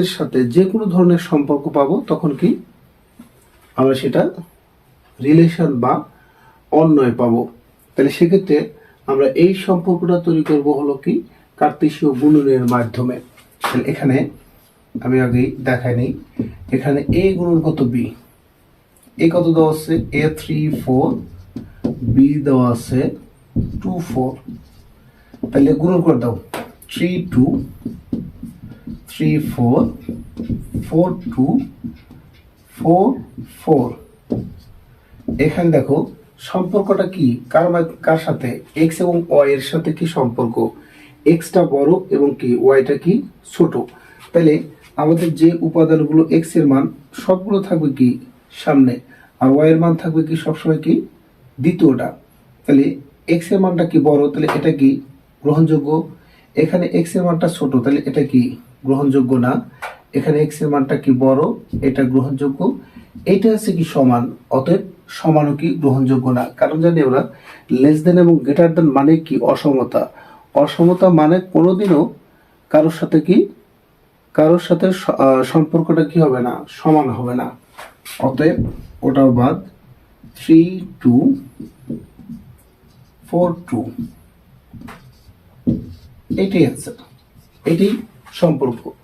এর সাথে যে কোনো ধরনের সম্পর্ক পাবো, তখন কি আমরা সেটা রিলেশন বা অন্যয় পাবো। তাহলে সেক্ষেত্রে আমরা এই সম্পর্কটা তৈরি করব হলো কি কার্তেশীয় গুণনের মাধ্যমে। তাহলে এখানে আমি আগেই দেখাই নিই। এখানে এ গুণন কত বি এ কত দেওয়া আছে? এ থ্রি ফোর বি দেওয়া আছে টু ফোর তাহলে গুণন করে দাও। Three two three four four two four four এখানে দেখো, সম্পর্কটা কি? কার কার সাথে? এক্স এবং ওয়াই এর সাথে কি সম্পর্ক? এক্সটা বড় এবং কি? ওয়াইটা কি? ছোট। তাহলে আমাদের যে উপাদানগুলো এক্সের মান, সবগুলো থাকবে কি? সামনে। আর ওয়াই এর মান থাকবে কি সবসময় কি? দ্বিতীয়টা। তাহলে এক্সের মানটা কি বড়? তাহলে এটা কি? গ্রহণযোগ্য। এখানে এক্সের মানটা ছোট। তাহলে এটা কি? গ্রহণযোগ্য না। এখানে এক্সের মানটা কি বড়? এটা গ্রহণযোগ্য। এটা হচ্ছে কি সমান, অতএব সমানও কি গ্রহণযোগ্য না। কারণ জানি আমরা লেস দেন এবং গ্রেটার দেন মানে কি? অসমতা। অসমতা মানে কোনোদিনও কারোর সাথে কি? কারোর সাথে সম্পর্কটা কি হবে না? সমান হবে না। অতএব ওটাও বাদ। Three two four two. এটাই আছে এটাই সম্পর্ক